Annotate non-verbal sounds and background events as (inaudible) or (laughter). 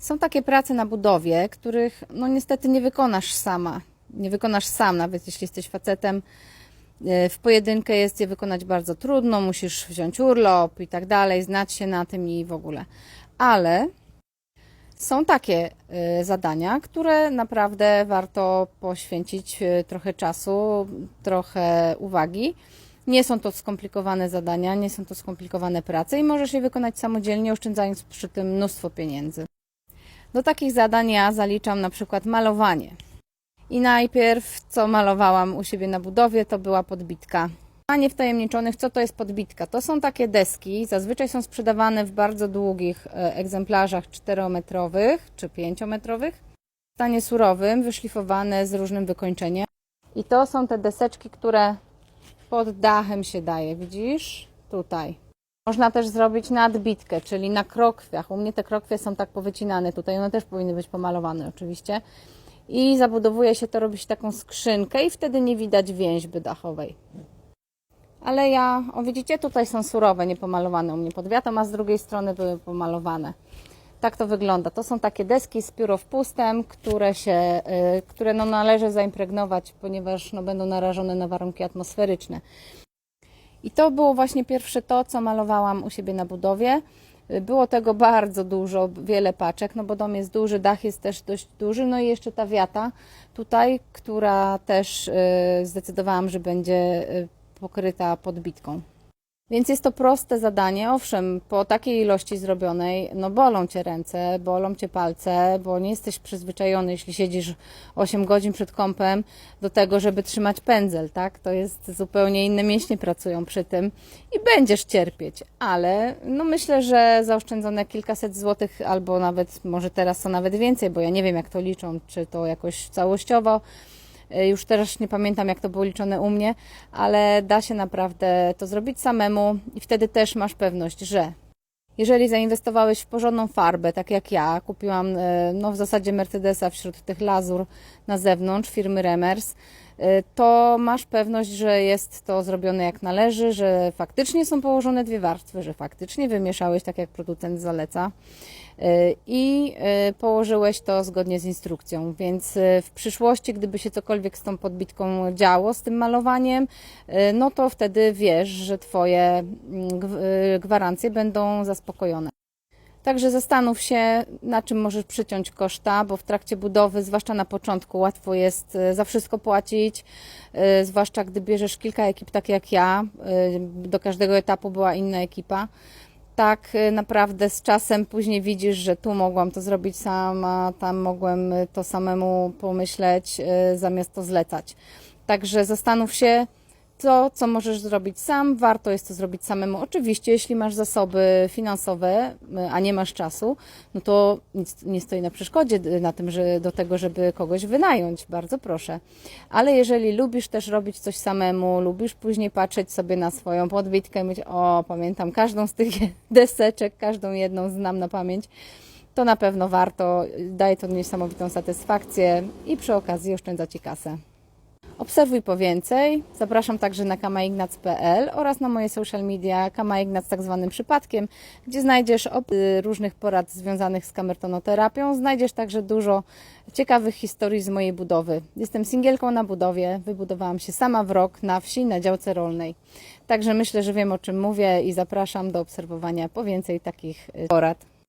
Są takie prace na budowie, których no niestety nie wykonasz sama. Nie wykonasz sam, nawet jeśli jesteś facetem. E, W pojedynkę jest je wykonać bardzo trudno, musisz wziąć urlop i tak dalej, znać się na tym i w ogóle. Ale są takie e, zadania, które naprawdę warto poświęcić e, trochę czasu, trochę uwagi. Nie są to skomplikowane zadania, nie są to skomplikowane prace i możesz je wykonać samodzielnie, oszczędzając przy tym mnóstwo pieniędzy. Do takich zadań ja zaliczam na przykład malowanie. I najpierw, co malowałam u siebie na budowie, to była podbitka. A niewtajemniczonych, co to jest podbitka? To są takie deski, zazwyczaj są sprzedawane w bardzo długich e, egzemplarzach 4-metrowych czy 5-metrowych, w stanie surowym, wyszlifowane z różnym wykończeniem. I to są te deseczki, które pod dachem się daje, widzisz? Tutaj. Można też zrobić nadbitkę, czyli na krokwiach. U mnie te krokwie są tak powycinane tutaj, one też powinny być pomalowane oczywiście. I zabudowuje się to, robi się taką skrzynkę i wtedy nie widać więźby dachowej. Ale ja, o widzicie, tutaj są surowe, niepomalowane u mnie pod wiatą, a z drugiej strony były pomalowane. Tak to wygląda. To są takie deski z piórowpustem, które się, y, które no należy zaimpregnować, ponieważ no będą narażone na warunki atmosferyczne. I to było właśnie pierwsze to, co malowałam u siebie na budowie. Było tego bardzo dużo, wiele paczek, no bo dom jest duży, dach jest też dość duży, no i jeszcze ta wiata tutaj, która też y, zdecydowałam, że będzie y, pokryta podbitką. Więc jest to proste zadanie. Owszem, po takiej ilości zrobionej, no bolą cię ręce, bolą cię palce, bo nie jesteś przyzwyczajony, jeśli siedzisz 8 godzin przed kąpem, do tego, żeby trzymać pędzel, tak? To jest zupełnie inne mięśnie pracują przy tym i będziesz cierpieć, ale no myślę, że zaoszczędzone kilkaset złotych, albo nawet może teraz to nawet więcej, bo ja nie wiem, jak to liczą, czy to jakoś całościowo. Y, Już teraz nie pamiętam, jak to było liczone u mnie, ale da się naprawdę to zrobić samemu i wtedy też masz pewność, że jeżeli zainwestowałeś w porządną farbę, tak jak ja, kupiłam y, no, w zasadzie Mercedesa wśród tych lazur na zewnątrz firmy Remers, to masz pewność, że jest to zrobione jak należy, że faktycznie są położone dwie warstwy, że faktycznie wymieszałeś tak, jak producent zaleca y, i y, położyłeś to zgodnie z instrukcją. Więc w przyszłości, gdyby się cokolwiek z tą podbitką działo, z tym malowaniem, no to wtedy wiesz, że Twoje mm, gw- gwarancje będą zaspokojone. Także zastanów się, na czym możesz przyciąć koszta, bo w trakcie budowy, zwłaszcza na początku, łatwo jest y, za wszystko płacić, y, zwłaszcza gdy bierzesz kilka ekip, tak jak ja. y, Do każdego etapu była inna ekipa. Tak naprawdę z czasem później widzisz, że tu mogłam to zrobić sama, tam mogłem to samemu pomyśleć, zamiast to zlecać. Także zastanów się, to, co możesz zrobić sam, warto jest to zrobić samemu. Oczywiście, jeśli masz zasoby finansowe, y, a nie masz czasu, no to nic nie stoi na przeszkodzie y, na tym, że do tego, żeby kogoś wynająć. Bardzo proszę. Ale jeżeli lubisz też robić coś samemu, lubisz później patrzeć sobie na swoją podbitkę i o, pamiętam każdą z tych (laughs) deseczek, każdą jedną znam na pamięć, to na pewno warto. Daje to niesamowitą satysfakcję i przy okazji oszczędza Ci kasę. Obserwuj po więcej. Zapraszam także na kamaignac.pl oraz na moje social media Kamaignac tak zwanym przypadkiem, gdzie znajdziesz y, różnych porad związanych z kamertonoterapią. Znajdziesz także dużo ciekawych historii z mojej budowy. Jestem singielką na budowie. Wybudowałam się sama w rok na wsi, na działce rolnej. Także myślę, że wiem o czym mówię i zapraszam do obserwowania po więcej takich y, porad.